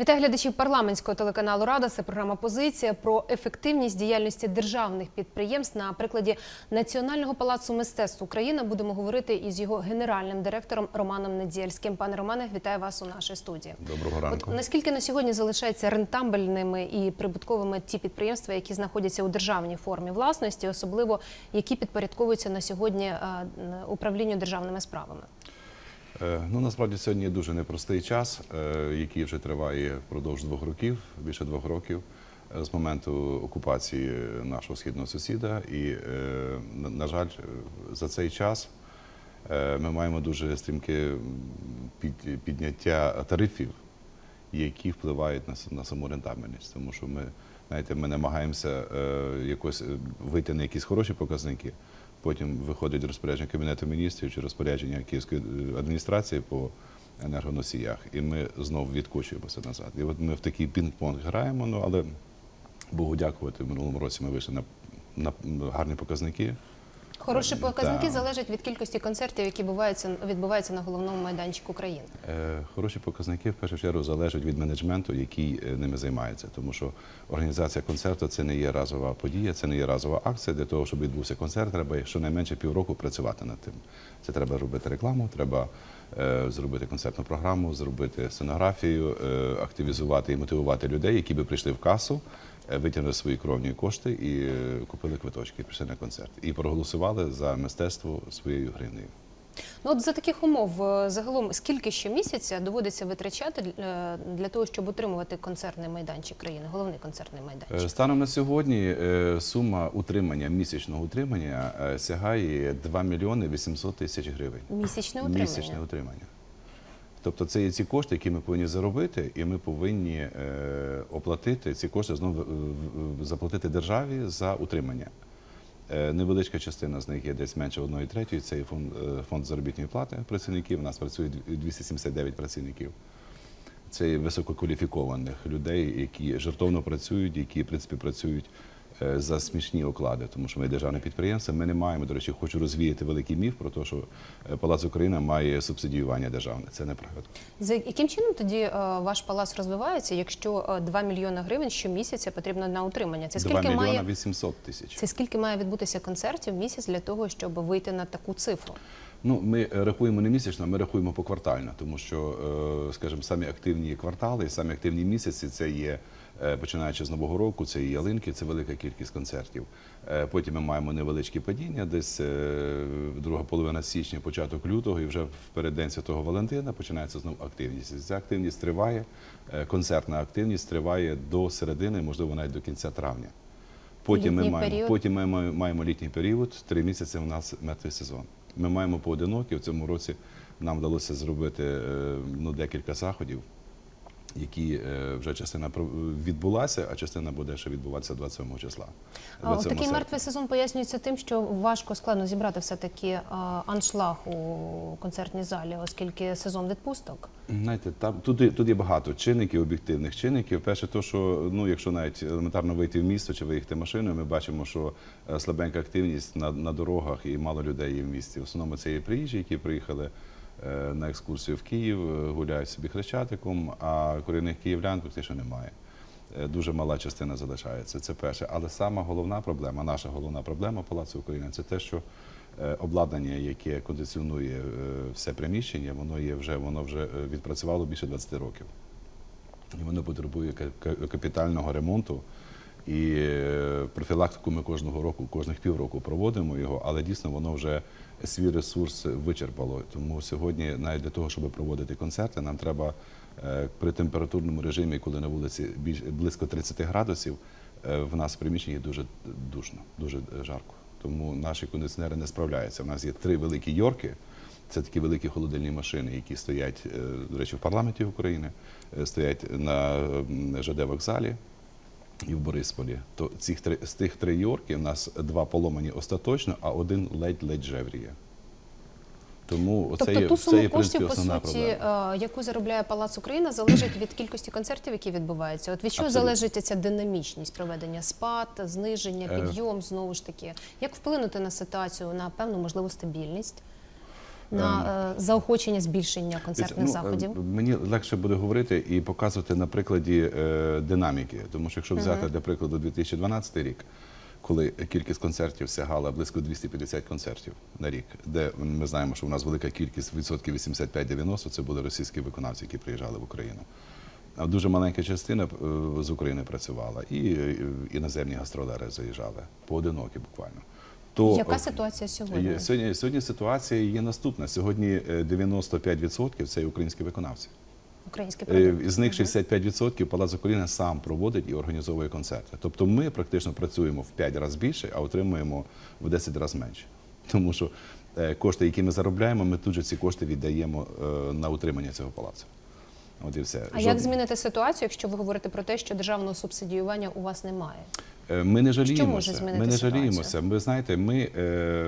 Вітаю глядачів парламентського телеканалу Рада. Це програма Позиція про ефективність діяльності державних підприємств на прикладі Національного палацу мистецтв Україна. Будемо говорити із його генеральним директором Романом Недзєльським. Пане Романе, вітаю вас у нашій студії. Доброго ранку. От наскільки на сьогодні залишаються рентабельними і прибутковими ті підприємства, які знаходяться у державній формі власності, особливо які підпорядковуються на сьогодні е, управлінню державними справами? Е, Ну насправді сьогодні дуже непростий час, е, який вже триває впродовж двох років, більше двох років е, з моменту окупації нашого східного сусіда. І, на- жаль, за цей час ми маємо дуже стрімке під- підняття тарифів, які впливають на, саму рентабельність. Тому що ми, знаєте, ми намагаємося якось вийти на якісь хороші показники. Потім виходить розпорядження Кабінету міністрів чи розпорядження Київської е, адміністрації по енергоносіях, і ми знову відкочуємося назад. І от ми в такий пінг-понг граємо, ну але Богу дякувати, в минулому році ми вийшли на, на гарні показники. Хороші Е, показники так. залежать від кількості концертів, які відбуваються, відбуваються на головному майданчику країни. Е, Хороші показники в першу чергу залежать від менеджменту, який е, ними займається. Тому що організація концерту це не є разова подія, це не є разова акція. Для того, щоб відбувся концерт, треба щонайменше півроку працювати над тим. Це треба робити рекламу, треба е, зробити концертну програму, зробити сценографію, е, активізувати і мотивувати людей, які би прийшли в касу. Витягнули свої кровні кошти і е, купили квиточки, прийшли на концерт і проголосували за мистецтво своєю гривнею. Ну от за таких умов е, загалом скільки щомісяця доводиться витрачати е, для того, щоб утримувати концертний майданчик країни, головний концертний майданчик? Станом на сьогодні сума утримання, місячного утримання сягає 2 мільйони 800 тисяч гривень. Місячне утримання. Місячне утримання. Тобто це є ці кошти, які ми повинні заробити, і ми повинні е, оплатити ці кошти знову заплатити державі за утримання. Е, Невеличка частина з них є десь менше 1 третьої. Це є фонд, е, фонд заробітної плати працівників. У нас працює дві- 279 працівників. Це є висококваліфікованих людей, які жертовно працюють, які в принципі працюють за смішні оклади, тому що ми державне підприємство. Ми не маємо, до речі, хочу розвіяти великий міф про те, що е, Палац Україна має субсидіювання державне. Це неправда. За яким чином тоді е, ваш палац розвивається, якщо е, 2 мільйони гривень щомісяця потрібно на утримання? Це 2 скільки мільйона має 800 тисяч. це скільки має відбутися концертів в місяць для того, щоб вийти на таку цифру? Ну, ми е, рахуємо не місячно, ми рахуємо поквартально, тому що, е, скажімо, самі активні квартали, самі активні місяці це є. е, Починаючи з нового року, це і ялинки, це велика кількість концертів. Потім ми маємо невеличкі падіння, десь друга половина січня, початок лютого, і вже в переддень Святого Валентина починається знову активність. І Ця активність триває, концертна активність триває до середини, можливо, навіть до кінця травня. Потім ми маємо період? потім ми маємо літній період. Три місяці у нас мертвий сезон. Ми маємо поодинокі. В цьому році нам вдалося зробити е, ну, декілька заходів, які е, вже частина відбулася, а частина буде ще відбуватися 27 числа. А, 27 такий серпня. мертвий сезон пояснюється тим, що важко складно зібрати все таки аншлаг у концертній залі, оскільки сезон відпусток. Знаєте, там тут, тут є багато чинників, об'єктивних чинників. Перше, то що ну, якщо навіть елементарно вийти в місто чи виїхати машиною, ми бачимо, що е, слабенька активність на, на дорогах і мало людей є в місті. В основному це є приїжджі, які приїхали е, на екскурсію в Київ, е, гуляють собі хрещатиком, а корінних київлян практично немає. Е, Дуже мала частина залишається. Це перше. Але сама головна проблема, наша головна проблема Палацу України, це те, що е, обладнання, яке кондиціонує е, все приміщення, воно є вже воно вже е, відпрацювало більше 20 років. І воно потребує ка- ка- капітального ремонту. І е, профілактику ми кожного року, кожних півроку проводимо його, але дійсно воно вже свій ресурс вичерпало. Тому сьогодні, навіть для того, щоб проводити концерти, нам треба е, при температурному режимі, коли на вулиці більш близько 30 градусів, е, в нас в приміщенні дуже душно, дуже жарко. Тому наші кондиціонери не справляються. У нас є три великі йорки. Це такі великі холодильні машини, які стоять, е, до речі, в парламенті України, стоять на ЖД вокзалі і в Борисполі. То цих три з тих три йорки у нас два поломані остаточно, а один ледь-ледь жевріє. Тому Тобто це є, ту це суму є коштів, по суті, проблема. е, яку заробляє Палац Україна, залежить від кількості концертів, які відбуваються. От від чого Абсолютно. залежить ця динамічність проведення спад, зниження, Е. підйом знову ж таки? Як вплинути на ситуацію на певну можливу стабільність? На е, заохочення збільшення концертних Ну, заходів? е, Мені легше буде говорити і показувати на прикладі е, динаміки, тому що якщо взяти для прикладу 2012 рік, коли кількість концертів сягала близько 250 концертів на рік, де ми знаємо, що у нас велика кількість відсотків 85-90 це були російські виконавці, які приїжджали в Україну. А дуже маленька частина з України працювала, і іноземні гастролери заїжджали поодинокі буквально. То Яка ситуація сьогодні? Сьогодні, сьогодні ситуація є наступна. Сьогодні е, 95% це українські виконавці. Український Е, продукт? Із них 65% Палац Україна сам проводить і організовує концерти. Тобто ми практично працюємо в 5 разів більше, а отримуємо в 10 разів менше. Тому що е, кошти, які ми заробляємо, ми тут же ці кошти віддаємо е, на утримання цього палацу. От і все. А Жоден- як змінити ситуацію, якщо ви говорите про те, що державного субсидіювання у вас немає? Е, Ми не може жаліємося. змінити Ми не жаліємося. Ви знаєте, ми, е,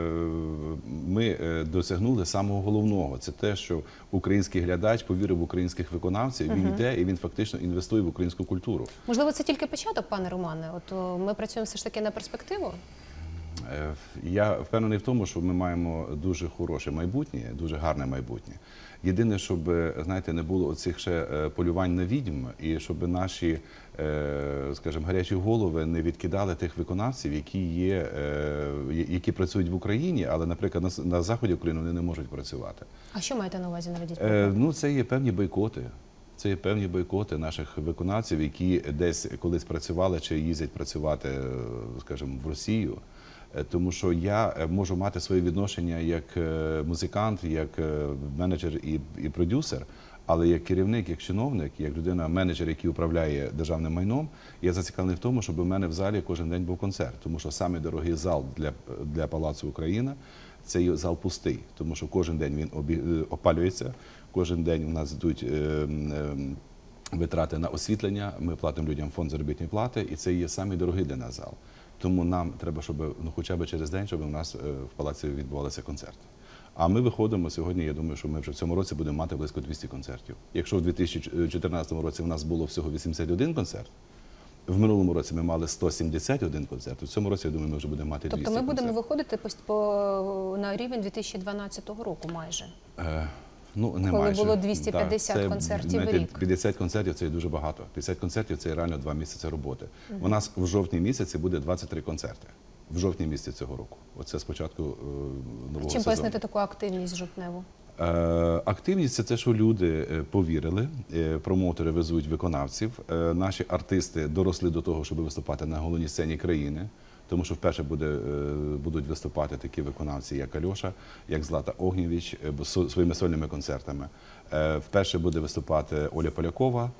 ми е, досягнули самого головного. Це те, що український глядач повірив в українських виконавців. Він йде і він фактично інвестує в українську культуру. Можливо, це тільки початок, пане Романе. От ми працюємо все ж таки на перспективу. Я впевнений в тому, що ми маємо дуже хороше майбутнє, дуже гарне майбутнє. Єдине, щоб знаєте, не було оцих ще полювань на відьм, і щоб наші, скажімо, гарячі голови не відкидали тих виконавців, які є, е, які працюють в Україні, але, наприклад, на заході України вони не можуть працювати. А що маєте на увазі наведіть? Е. Ну, це є певні бойкоти. Це є певні бойкоти наших виконавців, які десь колись працювали чи їздять працювати, е, скажімо, в Росію. Е, Тому що я е, можу мати своє відношення як е, музикант, як е, менеджер і, і продюсер, але як керівник, як чиновник, як людина, менеджер, який управляє державним майном, я зацікавлений в тому, щоб у мене в залі кожен день був концерт. Тому що саме дорогий зал для, для Палацу Україна це є зал пустий, тому що кожен день він обі... е, опалюється, кожен день у нас йдуть. е, е, Витрати на освітлення, ми платимо людям фонд заробітної плати, і це є самий дорогий для нас зал. Тому нам треба, щоб ну хоча б через день, щоб у нас е, в палаці відбувалися концерти. А ми виходимо сьогодні. Я думаю, що ми вже в цьому році будемо мати близько 200 концертів. Якщо в 2014 році в нас було всього 81 концерт, в минулому році ми мали 171 концерт. У цьому році я думаю, ми вже будемо мати 200 Тобто ми будемо концертів. виходити по, по на рівень 2012 року майже. Е, Ну, не Коли майже. було 250 це, концертів в рік. 50 концертів це дуже багато. 50 концертів це реально два місяці роботи. У нас в жовтні місяці буде 23 концерти. В жовтні місяці цього року. Оце спочатку е, нового Чим пояснити таку активність жовтневу? Е, Активність це те, що люди е, повірили, промоутери везуть виконавців. Наші артисти доросли до того, щоб виступати на головній сцені країни. Тому що вперше буде, будуть виступати такі виконавці, як Альоша, як Злата Огнєвіч, своїми сольними концертами. Вперше буде виступати Оля Полякова,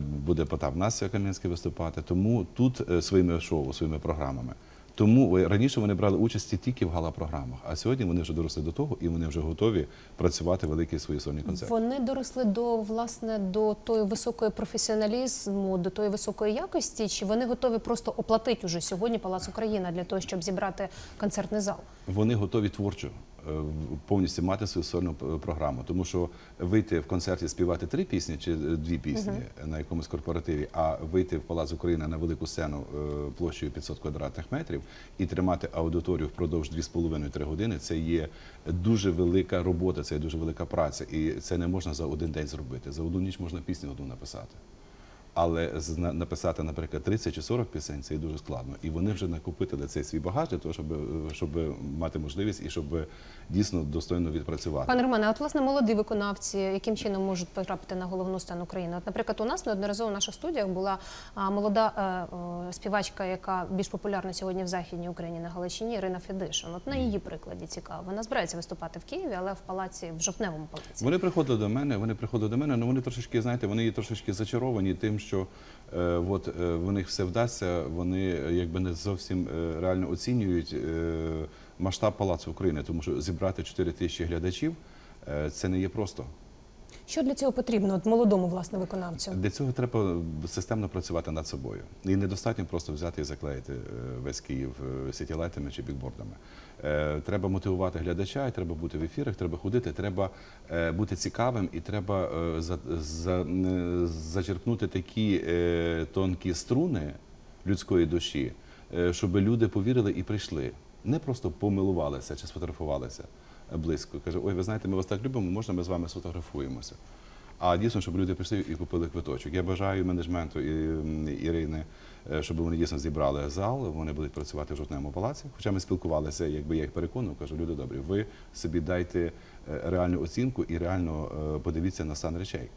буде Потап Настя Кам'янський виступати. Тому тут своїми шоу, своїми програмами. Тому раніше вони брали участь тільки в гала-програмах, а сьогодні вони вже доросли до того і вони вже готові працювати великі свої сольні концерти. Вони доросли до власне до тої високої професіоналізму, до тої високої якості, чи вони готові просто оплатити уже сьогодні Палац Україна для того, щоб зібрати концертний зал? Вони готові творчо повністю мати свою сольну програму, тому що вийти в концерті співати три пісні чи е, дві пісні на якомусь корпоративі, а вийти в Палац України на велику сцену е, площею 500 квадратних метрів і тримати аудиторію впродовж 2,5-3 години. Це є дуже велика робота, це є дуже велика праця, і це не можна за один день зробити. За одну ніч можна пісню одну написати. Але написати, наприклад, 30 чи 40 пісень це дуже складно. І вони вже накопитили цей свій багаж для того, щоб, е, щоб мати можливість і щоб дійсно достойно відпрацювати. Пане Романе, а от власне молоді виконавці, яким чином можуть потрапити на головну сцену України? От, наприклад, у нас неодноразово в наших студіях була молода е, співачка, яка більш популярна сьогодні в Західній Україні на Галичині, Ірина Федишин. От на її прикладі цікаво. Вона збирається виступати в Києві, але в палаці, в жовтневому палаці. Вони приходили до мене, вони приходили до мене, але вони трошечки, знаєте, вони є трошечки зачаровані тим, що е, от, е, в них все вдасться, вони е, якби не зовсім реально оцінюють масштаб Палацу України, тому що зібрати 4 тисячі глядачів це не є просто. Що для цього потрібно от молодому власне виконавцю? Для цього треба системно працювати над собою. І недостатньо просто взяти і заклеїти е, весь Київ е, сітілайтами чи бікбордами. Е, Треба мотивувати глядача, і треба бути в ефірах, треба ходити, треба бути цікавим, і треба за, за, зачерпнути такі тонкі струни людської душі, щоб люди повірили і прийшли. Не просто помилувалися чи сфотографувалися, близько. Каже, ой, ви знаєте, ми вас так любимо, можна ми з вами сфотографуємося. А дійсно, щоб люди прийшли і купили квиточок. Я бажаю менеджменту і Ірини, е, щоб вони дійсно зібрали зал. Вони будуть працювати в жовтневому палаці. Хоча ми спілкувалися, якби я їх переконував, кажу, люди добрі, ви собі дайте е, реальну оцінку і реально е, подивіться на стан речей.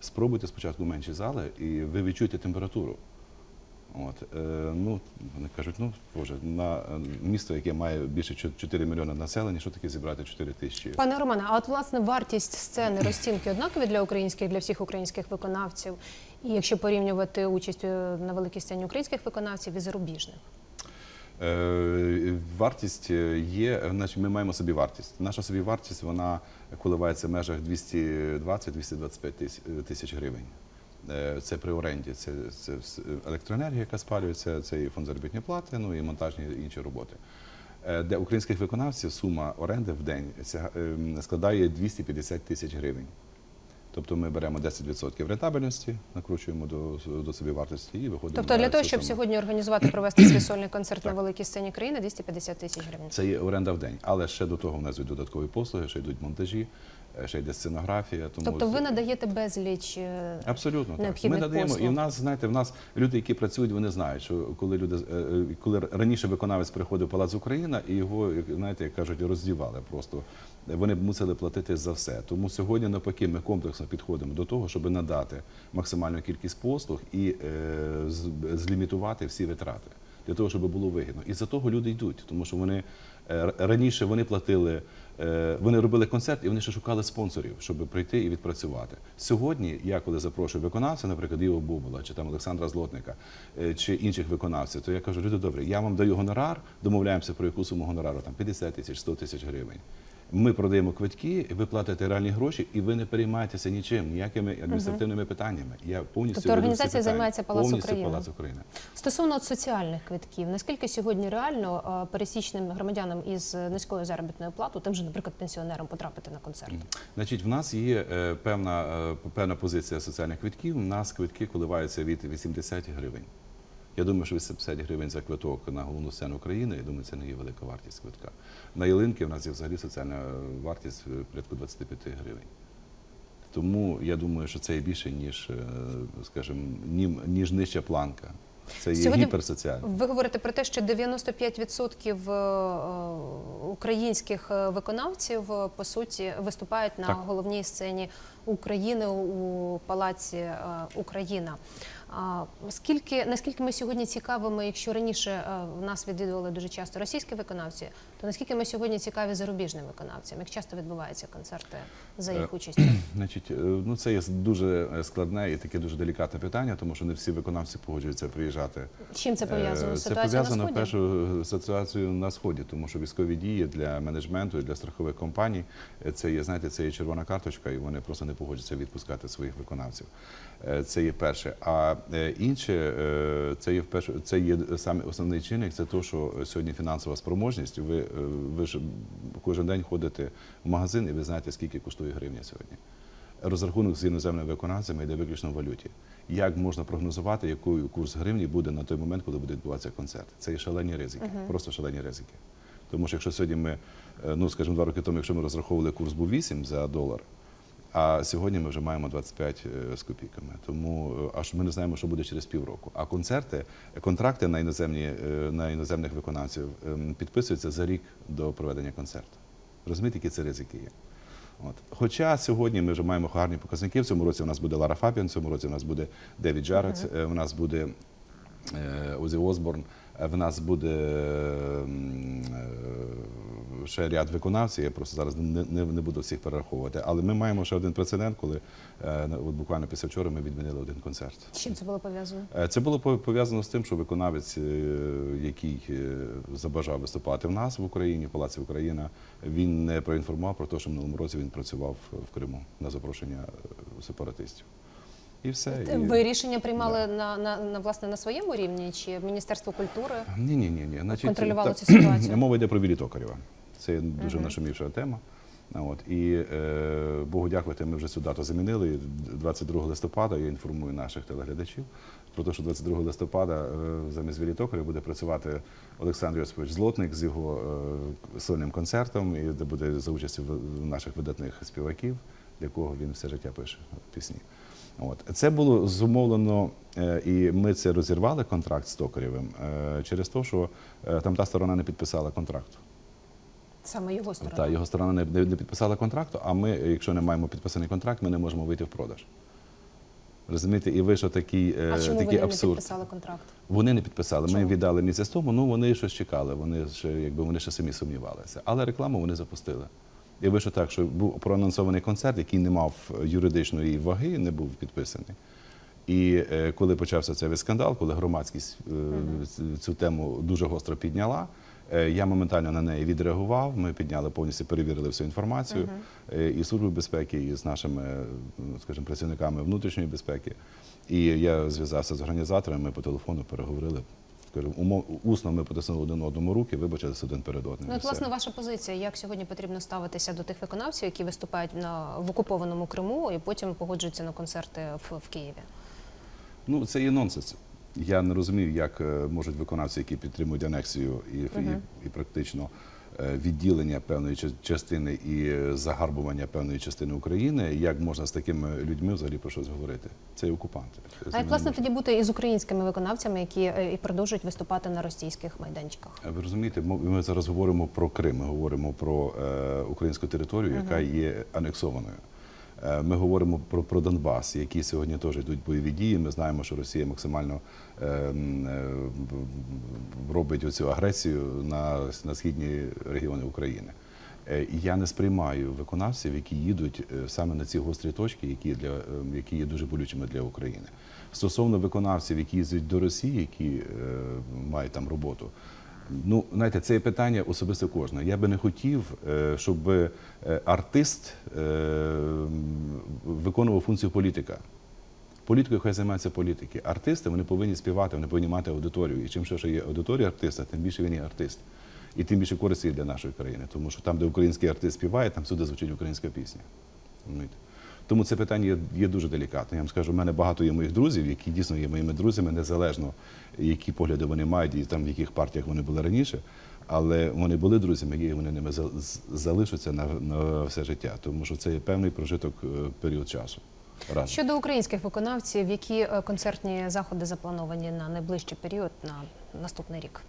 Спробуйте спочатку менші зали, і ви відчуєте температуру. От, е, ну, вони кажуть, ну, Боже, на е, місто, яке має більше 4 мільйони населення, що таке зібрати 4 тисячі? Пане Романе, а от власне вартість сцени розцінки однакові для українських, для всіх українських виконавців? І якщо порівнювати участь е, на великій сцені українських виконавців і зарубіжних? Е, Вартість є, значить, ми маємо собі вартість. Наша собі вартість вона коливається в межах 220-225 тисяч- тисяч гривень. Е, Це при оренді, це, це електроенергія, яка спалюється, це і фонд заробітної плати, ну і монтажні і інші роботи. Е, Для українських виконавців сума оренди в день ем, складає 250 тисяч гривень. Тобто ми беремо 10% рентабельності, накручуємо до, до собі вартості і виходимо. Тобто для того, щоб суму. сьогодні організувати провести свій сольний концерт на великій сцені країни, 250 тисяч гривень. Це є оренда в день, але ще до того в нас йдуть додаткові послуги, ще йдуть монтажі, е, ще йде сценографія. Тому Тобто ви надаєте безліч е, Абсолютно так. Ми надаємо, послуг. і в нас, знаєте, в нас люди, які працюють, вони знають, що коли люди е, е, коли раніше виконавець приходив в Палац Україна, і його, знаєте, як кажуть, роздівали просто. Вони б мусили платити за все. Тому сьогодні, навпаки, ми комплексно підходимо до того, щоб надати максимальну кількість послуг і е, злімітувати всі витрати для того, щоб було вигідно. І за того люди йдуть, тому що вони раніше вони платили, вони робили концерт і вони ще шукали спонсорів, щоб прийти і відпрацювати. Сьогодні я коли запрошую виконавця, наприклад, Іво Бубола чи там Олександра Злотника е, чи інших виконавців, то я кажу, люди добре, я вам даю гонорар, домовляємося про яку суму гонорару, там 50 тисяч, 100 тисяч гривень. Ми продаємо квитки, ви платите реальні гроші, і ви не переймаєтеся нічим, ніякими адміністративними питаннями. Я повністю Тобто організація займається Палац повністю України? Палац України. Стосовно от соціальних квитків, наскільки сьогодні реально е, пересічним громадянам із низькою заробітною платою, тим же, наприклад, пенсіонерам потрапити на концерт? Значить, в нас є е, певна, е, певна позиція соціальних квитків. У нас квитки коливаються від 80 гривень. Я думаю, що 80 гривень за квиток на головну сцену України, я думаю, це не є велика вартість квитка. На ялинки в нас є взагалі соціальна вартість е, порядку 25 гривень. Тому я думаю, що це є більше, ніж, е, скажімо, ні- ніж нижча планка. Це є Сьогодні гіперсоціально. Ви говорите про те, що 95% е, українських виконавців по суті виступають на Так. головній сцені України у палаці Україна. Скільки наскільки ми сьогодні цікавими, якщо раніше е, в нас відвідували дуже часто російські виконавці, то наскільки ми сьогодні цікаві зарубіжним виконавцям? Як часто відбуваються концерти за їх Е, участю? Значить, е, ну це є дуже складне і таке дуже делікатне питання, тому що не всі виконавці погоджуються приїжджати. Чим це пов'язано? Це пов'язано в першу ситуацію на сході, тому що військові дії для менеджменту і для страхових компаній це є, знаєте, це є червона карточка, і вони просто не погодяться відпускати своїх виконавців. Це є перше. А інше, е, це є в першу, це є саме основний чинник, це те, що сьогодні фінансова спроможність. Ви, е, ви ж кожен день ходите в магазин і ви знаєте, скільки коштує гривня сьогодні. Розрахунок з іноземними виконавцями йде виключно в валюті. Як можна прогнозувати, який курс гривні буде на той момент, коли буде відбуватися концерт? Це є шалені ризики, просто шалені ризики. Тому що якщо сьогодні ми, е, ну скажімо, два роки тому, якщо ми розраховували курс був 8 за долар, а сьогодні ми вже маємо 25 е, з копійками. Тому е, аж ми не знаємо, що буде через півроку. А концерти, контракти на іноземні е, на іноземних виконавців ем, підписуються за рік до проведення концерту. Розумієте, які це ризики є? От. Хоча сьогодні ми вже маємо гарні показники. В цьому році у нас буде Лара Фабіан, в цьому році у нас буде Девід Джаред, е, у нас буде е, Озі Осборн, е, в нас буде е, ще ряд виконавців. Я просто зараз не, не, не буду всіх перераховувати. Але ми маємо ще один прецедент, коли е, от буквально після вчора ми відмінили один концерт. З чим це було пов'язано? Е, Це було пов'язано з тим, що виконавець, який забажав виступати в нас в Україні, в Палаці Україна, він не проінформував про те, що в минулому році він працював в Криму на запрошення сепаратистів. І все. І... Ви рішення приймали на, на, на власне на своєму рівні чи Міністерство культури? Ні, ні, ні, ні. Значить, Контролювало цю ситуацію? Мова йде про Вілі Токарєва. Це дуже нашумівша тема. От і е, Богу дякувати, ми вже цю дату замінили. 22 листопада я інформую наших телеглядачів про те, що 22 листопада е, замість Вілі Токаря буде працювати Олександр Йосипович Злотник з його е, сольним концертом, і де буде за участі в- наших видатних співаків, для кого він все життя пише пісні. От це було зумовлено, е, і ми це розірвали контракт з Токарєвим е, через те, що е, там та сторона не підписала контракту. Саме його сторона. Та його сторона не, не, підписала контракту, а ми, якщо не маємо підписаний контракт, ми не можемо вийти в продаж. Розумієте, і вийшов такий, е, а чому такий вони абсурд. не підписали контракт? Вони не підписали. Ми Чому? їм віддали місяць тому. Ну вони щось чекали. Вони ще якби вони ще самі сумнівалися. Але рекламу вони запустили. І вийшло так, що був проанонсований концерт, який не мав юридичної ваги, не був підписаний. І е, коли почався цей скандал, коли громадськість е, цю тему дуже гостро підняла, е, я моментально на неї відреагував. Ми підняли повністю, перевірили всю інформацію е, і служби безпеки, і з нашими, е, ну, скажімо, працівниками внутрішньої безпеки. І я зв'язався з організаторами, ми по телефону переговорили. Скажімо, усно ми потиснули один одному руки, вибачилися один перед одним. Ну, от, власне, ваша позиція, як сьогодні потрібно ставитися до тих виконавців, які виступають на в окупованому Криму і потім погоджуються на концерти в, в Києві? Ну, це є нонсенс. Я не розумію, як е, можуть виконавці, які підтримують анексію і, і, і практично відділення певної ча- частини і е, загарбування певної частини України, як можна з такими людьми взагалі про щось говорити? Це і окупанти. Це А як власне можна. тоді бути із українськими виконавцями, які е, і продовжують виступати на російських майданчиках? Ви розумієте, ми ми зараз говоримо про Крим, ми говоримо про е, українську територію, яка є анексованою. Е, Ми говоримо про, про Донбас, які сьогодні теж йдуть бойові дії. Ми знаємо, що Росія максимально е, е, робить оцю агресію на, на східні регіони України. Е, і Я не сприймаю виконавців, які їдуть саме на ці гострі точки, які для е, які є дуже болючими для України. Стосовно виконавців, які їздять до Росії, які е, мають там роботу. Ну, знаєте, це питання особисто кожного. Я би не хотів, е, щоб е, артист е, виконував функцію політика. Політикою хай займаються політики. Артисти вони повинні співати, вони повинні мати аудиторію. І чим ширше є аудиторія артиста, тим більше він є артист. І тим більше користі для нашої країни. Тому що там, де український артист співає, там всюди звучить українська пісня. Тому це питання є, дуже делікатне. Я вам скажу, в мене багато є моїх друзів, які дійсно є моїми друзями, незалежно які погляди вони мають і там в яких партіях вони були раніше. Але вони були друзями, і вони ними за- залишаться на, на все життя, тому що це є певний прожиток е, період часу. Разом. Щодо українських виконавців, які е, концертні заходи заплановані на найближчий період на наступний рік?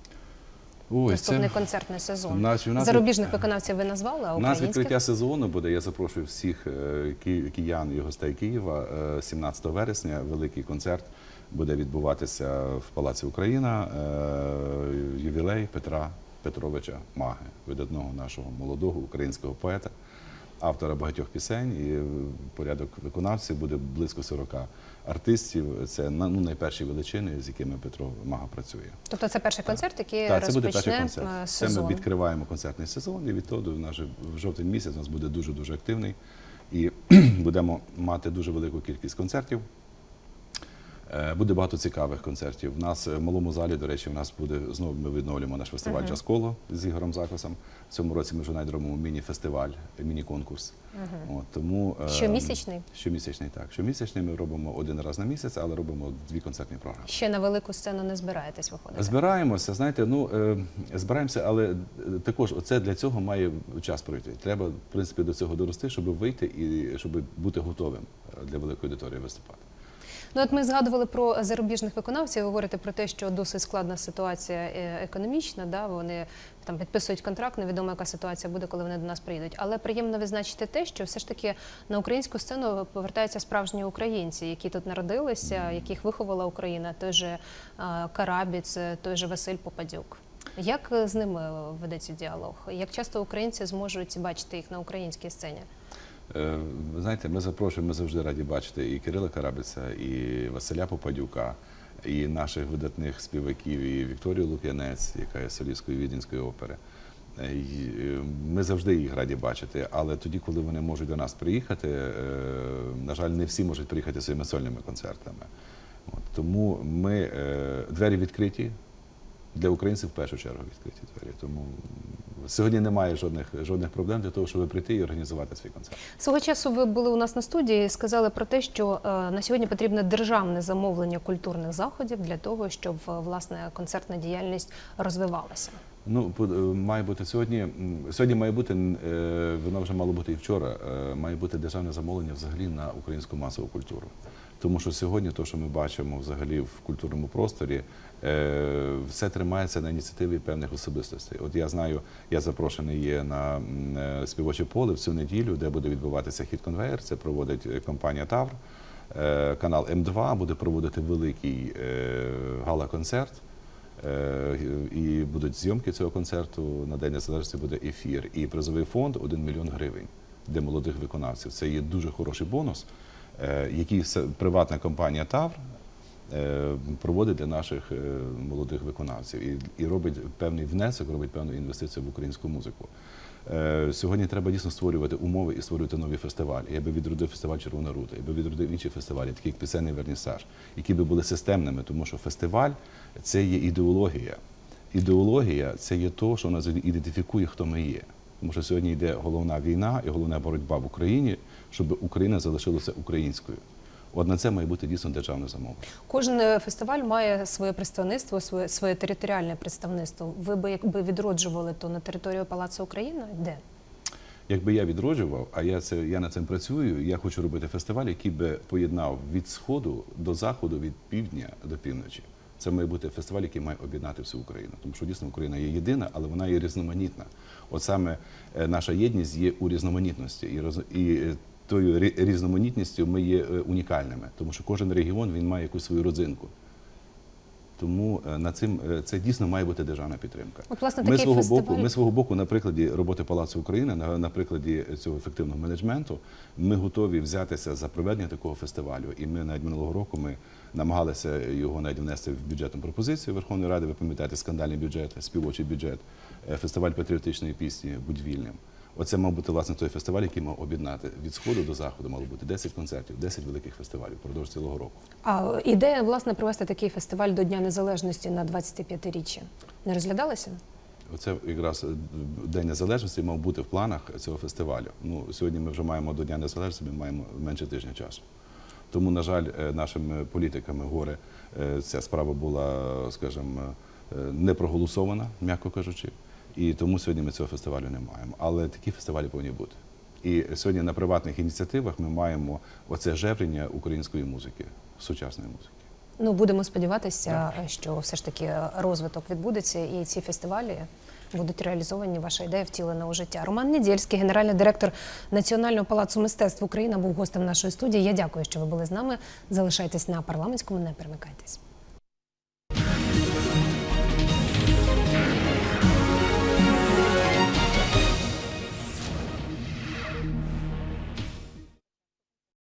Ой, Наступний концертний сезон. Нас- нас Зарубіжних виконавців ви назвали, а У нас відкриття сезону буде. Я запрошую всіх е, киян і гостей Києва. е, 17 вересня великий концерт буде відбуватися в Палаці Україна. е, Ювілей Петра Петровича Маги, видатного нашого молодого українського поета, автора багатьох пісень. І е, порядок виконавців буде близько 40 артистів. Це ну, найперші величини, з якими Петро Мага працює. Тобто це перший концерт, який Так, це буде перший концерт. Сезон. Це ми відкриваємо концертний сезон, і відтоді в нас в жовтень місяць у нас буде дуже дуже активний. І будемо мати дуже велику кількість концертів. Е, Буде багато цікавих концертів. У нас в малому залі, до речі, у нас буде знову ми відновлюємо наш фестиваль Джаз Коло з Ігорем Закосом. В цьому році ми вже навіть робимо міні-фестиваль, міні-конкурс. От, тому, е, Щомісячний? Щомісячний, так. Щомісячний ми робимо один раз на місяць, але робимо дві концертні програми. Ще на велику сцену не збираєтесь виходити? Збираємося, знаєте, ну е, збираємося, але е, також оце для цього має час пройти. Треба, в принципі, до цього дорости, щоб вийти і щоб бути готовим е, для великої аудиторії виступати. Ну, от ми згадували про зарубіжних виконавців. Ви говорите про те, що досить складна ситуація е, економічна. Да? Вони там підписують контракт, невідомо, яка ситуація буде, коли вони до нас приїдуть. Але приємно відзначити те, що все ж таки на українську сцену повертаються справжні українці, які тут народилися, яких виховала Україна, той же е, Карабіц, той же Василь Попадюк. Як з ними ведеться діалог? Як часто українці зможуть бачити їх на українській сцені? Е, Ви знаєте, ми запрошуємо, ми завжди раді бачити і Кирила Карабиця, і Василя Попадюка, і наших видатних співаків, і Вікторію Лук'янець, яка є солісткою Віденської опери. Е, е, Ми завжди їх раді бачити, але тоді, коли вони можуть до нас приїхати, на жаль, не всі можуть приїхати своїми сольними концертами. Тому ми двері відкриті для українців в першу чергу відкриті двері. Тому сьогодні немає жодних жодних проблем для того, щоб прийти і організувати свій концерт. Свого часу ви були у нас на студії і сказали про те, що е, на сьогодні потрібне державне замовлення культурних заходів для того, щоб е, власне концертна діяльність розвивалася. Ну, е, має бути сьогодні. Сьогодні має бути, воно вже мало бути і вчора. Має бути державне замовлення взагалі на українську масову культуру. Тому що сьогодні, то, що ми бачимо взагалі в культурному просторі, все тримається на ініціативі певних особистостей. От я знаю, я запрошений є на е, співоче поле в цю неділю, де буде відбуватися хід конвейер. Це проводить е, компанія Тавр. Е, Канал М2 буде проводити великий е, гала-концерт. Е, І будуть зйомки цього концерту. На День Незалежності буде ефір. І призовий фонд 1 мільйон гривень для молодих виконавців. Це є дуже хороший бонус, е, який приватна компанія Тавр е, проводить для наших е, молодих виконавців і, і робить певний внесок, робить певну інвестицію в українську музику. Е, Сьогодні треба дійсно створювати умови і створювати нові фестивалі. Я би відродив фестиваль Червона рута, я би відродив інші фестивалі, такі як пісенний вернісаж, які би були системними, тому що фестиваль це є ідеологія. Ідеологія це є то, що нас ідентифікує, хто ми є. Тому що сьогодні йде головна війна і головна боротьба в Україні, щоб Україна залишилася українською. От на це має бути дійсно державне замовлення. Кожен е, фестиваль має своє представництво, своє, своє територіальне представництво. Ви би якби відроджували то на територію Палацу Україна? Де? Якби я відроджував, а я це я над цим працюю. Я хочу робити фестиваль, який би поєднав від сходу до заходу, від півдня до півночі. Це має бути фестиваль, який має об'єднати всю Україну, тому що дійсно Україна є єдина, але вона є різноманітна. От саме е, наша єдність є у різноманітності, і і е, тою різноманітністю ми є е, унікальними, тому що кожен регіон він має якусь свою родзинку. Тому е, на цим е, це дійсно має бути державна підтримка. От, власне, Ми свого фестиваль- боку, ми свого боку, на прикладі роботи Палацу України, на, на прикладі цього ефективного менеджменту, ми готові взятися за проведення такого фестивалю. І ми навіть минулого року ми намагалися його навіть внести в бюджетну пропозицію Верховної Ради. Ви пам'ятаєте скандальний бюджет, співочий бюджет, фестиваль патріотичної пісні Будь вільним. Оце мав бути власне той фестиваль, який мав об'єднати від сходу до заходу. Мало бути 10 концертів, 10 великих фестивалів впродовж цілого року. А ідея власне провести такий фестиваль до Дня Незалежності на 25-річчя не розглядалася? Оце якраз е, День Незалежності мав бути в планах цього фестивалю. Ну, сьогодні ми вже маємо до Дня Незалежності, ми маємо менше тижня часу. Тому, на жаль, е, нашими політиками горе е, ця справа була, скажімо, не проголосована, м'яко кажучи. І тому сьогодні ми цього фестивалю не маємо. Але такі фестивалі повинні бути. І сьогодні на приватних ініціативах ми маємо оце жевріння української музики, сучасної музики. Ну будемо сподіватися, що все ж таки розвиток відбудеться, і ці фестивалі будуть реалізовані. Ваша ідея втілена у життя. Роман Недільський, генеральний директор Національного палацу мистецтв України, був гостем нашої студії. Я дякую, що ви були з нами. Залишайтесь на парламентському, не перемикайтесь.